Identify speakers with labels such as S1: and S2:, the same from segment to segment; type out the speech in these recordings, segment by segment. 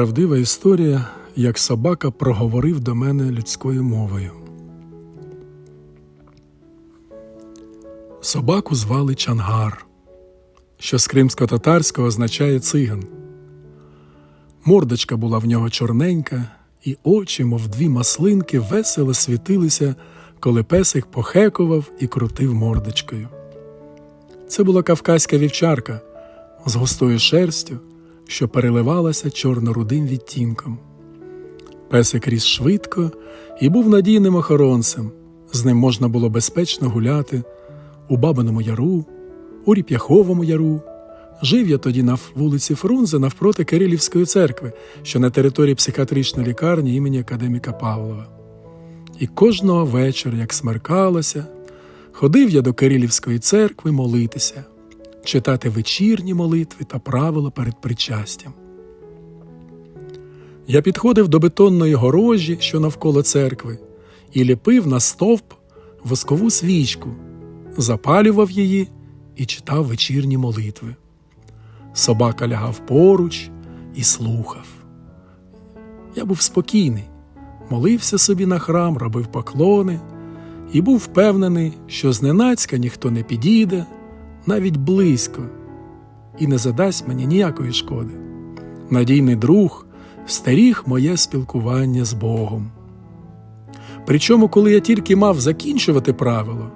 S1: правдива історія, як собака проговорив до мене людською мовою. Собаку звали Чангар, що з кримсько-татарського означає циган. Мордочка була в нього чорненька, і очі, мов дві маслинки, весело світилися, коли песик похекував і крутив мордочкою. Це була кавказька вівчарка з густою шерстю, що переливалася чорно-рудим відтінком. Песик ріс швидко і був надійним охоронцем. З ним можна було безпечно гуляти у Бабиному яру, у Ріп'яховому яру. Жив я тоді на вулиці Фрунзе навпроти Кирилівської церкви, що на території психіатричної лікарні імені академіка Павлова. І кожного вечора, як смеркалося, ходив я до Кирилівської церкви молитися, читати вечірні молитви та правила перед причастям. Я підходив до бетонної горожі, що навколо церкви, і ліпив на стовп воскову свічку, запалював її і читав вечірні молитви. Собака лягав поруч і слухав. Я був спокійний, молився собі на храм, робив поклони і був впевнений, що зненацька ніхто не підійде, навіть близько, і не задасть мені ніякої шкоди. Надійний друг старіг моє спілкування з Богом. Причому, коли я тільки мав закінчувати правило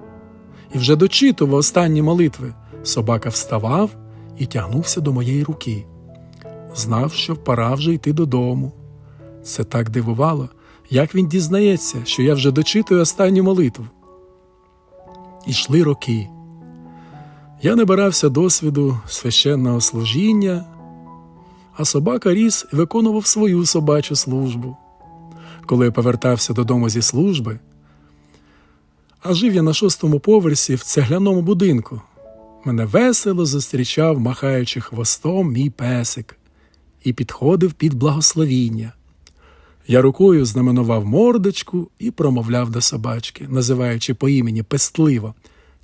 S1: і вже дочитував останні молитви, собака вставав і тягнувся до моєї руки. Знав, що пора вже йти додому. Це так дивувало, як він дізнається, що я вже дочитую останню молитву. Ішли роки. Я набирався досвіду священного служіння, а собака ріс і виконував свою собачу службу. Коли я повертався додому зі служби, а жив я на шостому поверсі в цегляному будинку. Мене весело зустрічав, махаючи хвостом, мій песик, і підходив під благословіння. Я рукою знаменував мордочку і промовляв до собачки, називаючи по імені пестливо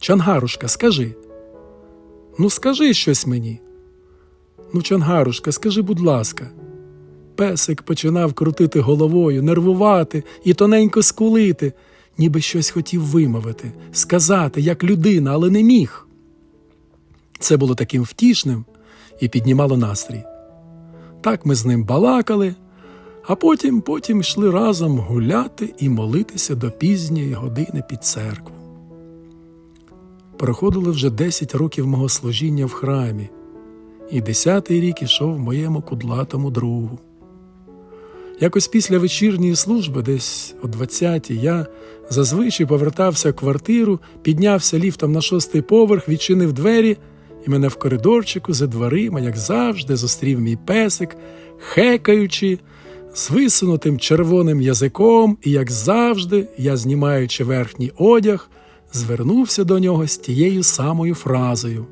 S1: Чангарушка, скажи. Ну, скажи щось мені. Ну, Чангарушка, скажи, будь ласка. Песик починав крутити головою, нервувати і тоненько скулити, ніби щось хотів вимовити, сказати, як людина, але не міг. Це було таким втішним і піднімало настрій. Так ми з ним балакали, а потім потім йшли разом гуляти і молитися до пізньої години під церкву. Проходило вже 10 років мого служіння в храмі, і десятий рік ішов моєму кудлатому другу. Якось після вечірньої служби, десь о 20-й, я зазвичай повертався в квартиру, піднявся ліфтом на шостий поверх, відчинив двері, і мене в коридорчику за дверима, як завжди, зустрів мій песик, хекаючи, з висунутим червоним язиком, і, як завжди, я, знімаючи верхній одяг, звернувся до нього з тією самою фразою,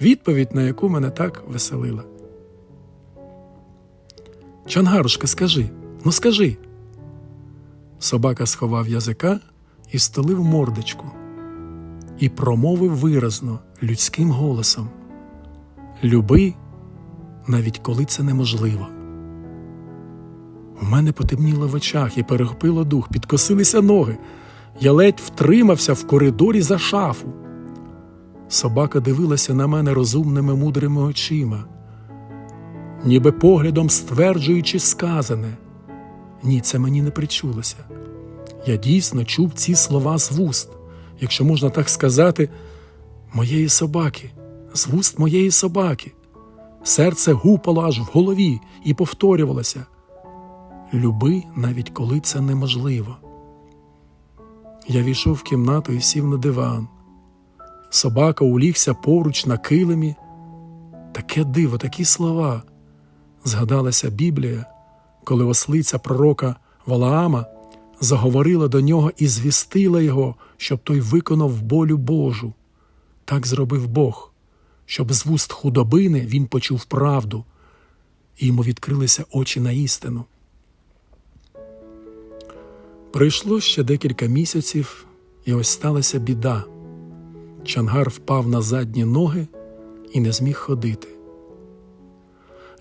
S1: відповідь на яку мене так веселила. Чангарушка, скажи, ну скажи. Собака сховав язика і столив мордочку і промовив виразно, людським голосом Люби, навіть коли це неможливо. У мене потемніло в очах і перехопило дух, підкосилися ноги. Я ледь втримався в коридорі за шафу. Собака дивилася на мене розумними мудрими очима ніби поглядом стверджуючи сказане. Ні, це мені не причулося. Я дійсно чув ці слова з вуст, якщо можна так сказати, моєї собаки, з вуст моєї собаки. Серце гупало аж в голові і повторювалося Люби, навіть коли це неможливо. Я війшов в кімнату і сів на диван. Собака улігся поруч на килимі. Таке диво, такі слова згадалася Біблія, коли ослиця пророка Валаама заговорила до нього і звістила його, щоб той виконав волю Божу. Так зробив Бог, щоб з вуст худобини він почув правду, і йому відкрилися очі на істину. Пройшло ще декілька місяців, і ось сталася біда. Чангар впав на задні ноги і не зміг ходити.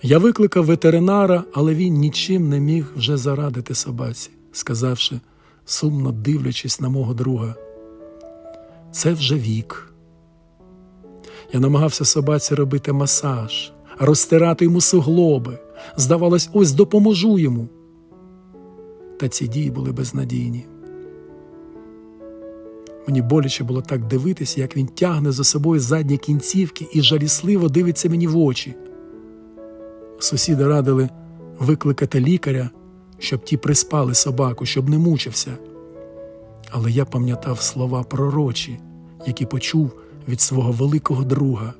S1: Я викликав ветеринара, але він нічим не міг вже зарадити собаці, сказавши, сумно дивлячись на мого друга. Це вже вік. Я намагався собаці робити масаж, розтирати йому суглоби. Здавалось, ось допоможу йому. Та ці дії були безнадійні. Мені боляче було так дивитися, як він тягне за собою задні кінцівки і жалісливо дивиться мені в очі. Сусіди радили викликати лікаря, щоб ті приспали собаку, щоб не мучився. Але я пам'ятав слова пророчі, які почув від свого великого друга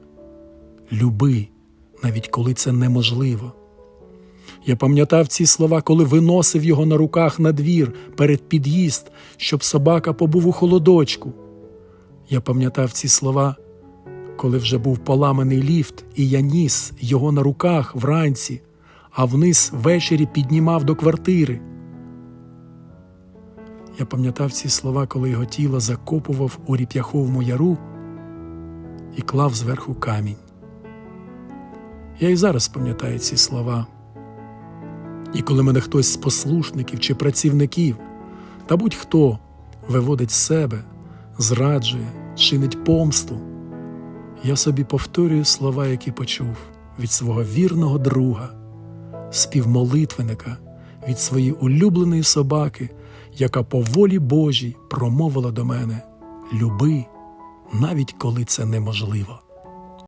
S1: Люби, навіть коли це неможливо. Я пам'ятав ці слова, коли виносив його на руках на двір перед під'їзд, щоб собака побув у холодочку. Я пам'ятав ці слова, коли вже був поламаний ліфт, і я ніс його на руках вранці, а вниз ввечері піднімав до квартири. Я пам'ятав ці слова, коли його тіло закопував у ріп'яховому яру і клав зверху камінь. Я і зараз пам'ятаю ці слова. І коли мене хтось з послушників чи працівників, та будь-хто виводить себе, зраджує, чинить помсту, я собі повторюю слова, які почув від свого вірного друга, співмолитвенника, від своєї улюбленої собаки, яка по волі Божій промовила до мене Люби, навіть коли це неможливо.